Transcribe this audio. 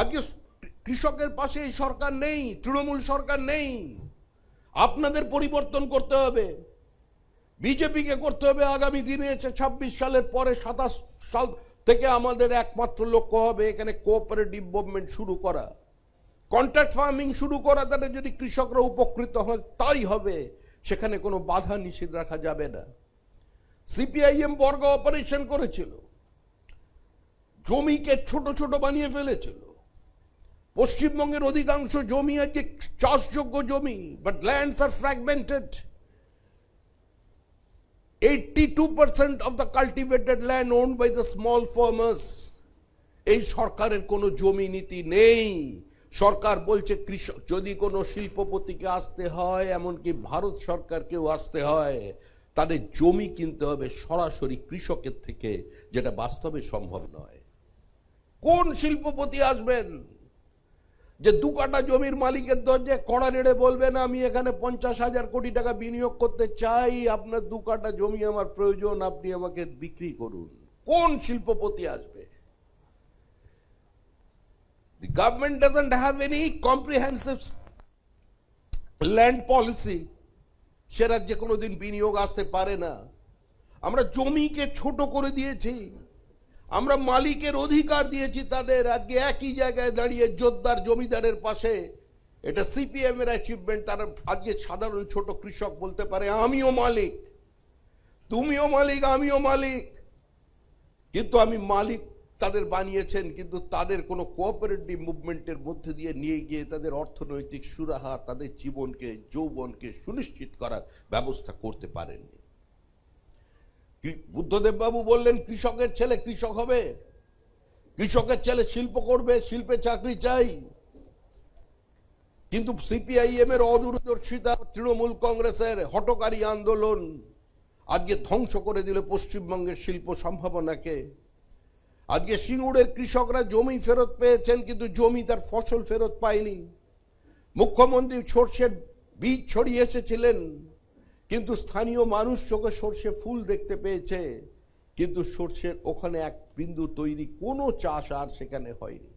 আজকে কৃষকের পাশে এই সরকার নেই, তৃণমূল সরকার নেই। আপনাদের পরিবর্তন করতে হবে। বিজেপিকে করতে হবে আগামী দিনে ছাব্বিশ সালের পরে সাতাশ সাল থেকে আমাদের একমাত্র লক্ষ্য হবে এখানে কোঅপারেটিভ মুভমেন্ট শুরু করা। কন্ট্রাক্ট ফার্মিং শুরু করা তাহলে যদি কৃষকরা উপকৃত হয়, তাই হবে। সেখানে কোনো বাধা নিষেধ রাখা যাবে না। সিপিআইএম বর্গ অপারেশন করেছিল। জমিকে ছোট ছোট বানিয়ে ফেলেছিল। পশ্চিমবঙ্গের অধিকাংশ জমি আজকে চাষযোগ্য জমি but lands R fragmented 82% of the cultivated land owned by the small farmers এই সরকারের কোনো জমি নীতি নেই। সরকার বলছে, কৃষক, যদি কোনো শিল্পপতিকে আসতে হয়, এমনকি ভারত সরকারকেও আসতে হয়, তাদের জমি কিনতে হবে সরাসরি কৃষকের থেকে, যেটা বাস্তবে সম্ভব নয়। কোন শিল্পপতি আসবেন? যে দু কাটা জমির মালিকের দরজায় কড়া নেড়ে বলবেন আমি এখানে পঞ্চাশ হাজার কোটি টাকা বিনিয়োগ করতে চাই, আপনার দু কাটা জমি আমার প্রয়োজন, আপনি আমাকে বিক্রি করুন। কোন শিল্পপতি আসবে? The government doesn't have any comprehensive land policy. সে রাজ্যে কোনোদিন বিনিয়োগ আসতে পারে না। আমরা জমিকে ছোট করে দিয়েছি। আমরা মালিকের অধিকার দিয়েছি তাদের। আজকে একই জায়গায় দাঁড়িয়ে জোরদার জমিদারের পাশে এটা সিপিএম এর অ্যাচিভমেন্ট তারা আজকে সাধারণ ছোট কৃষক বলতে পারে, আমিও মালিক। তুমিও মালিক, আমিও মালিক। কিন্তু আমি মালিক তাদের বানিয়েছেন, কিন্তু তাদের কোনো কোঅপারেটিভ মুভমেন্টের মধ্যে দিয়ে নিয়ে গিয়ে তাদের অর্থনৈতিক সুরাহা, তাদের জীবনকে, যৌবনকে সুনিশ্চিত করার ব্যবস্থা করতে পারেননি। কি- বুদ্ধদেব বাবু বললেন, কৃষকের ছেলে কৃষক হবে। কৃষকের ছেলে শিল্প করবে, শিল্পে চাকরি চাই। কিন্তু সিপিআইএম এর অদূরদর্শিতা, তৃণমূল কংগ্রেসের হটকারী আন্দোলন আজকে ধ্বংস করে দিল পশ্চিমবঙ্গের শিল্প সম্ভাবনাকে। আজকে সিঙ্গুরের কৃষকরা জমি ফেরত পেয়েছেন, কিন্তু জমি তার ফসল ফেরত পায়নি। মুখ্যমন্ত্রী সর্ষের বীজ ছড়িয়ে এসেছিলেন। কিন্তু স্থানীয় মানুষ চোখে সর্ষে ফুল দেখতে পেয়েছে, কিন্তু সর্ষের ওখানে এক বিন্দু তৈরি কোনো চাষ আর সেখানে হয়নি।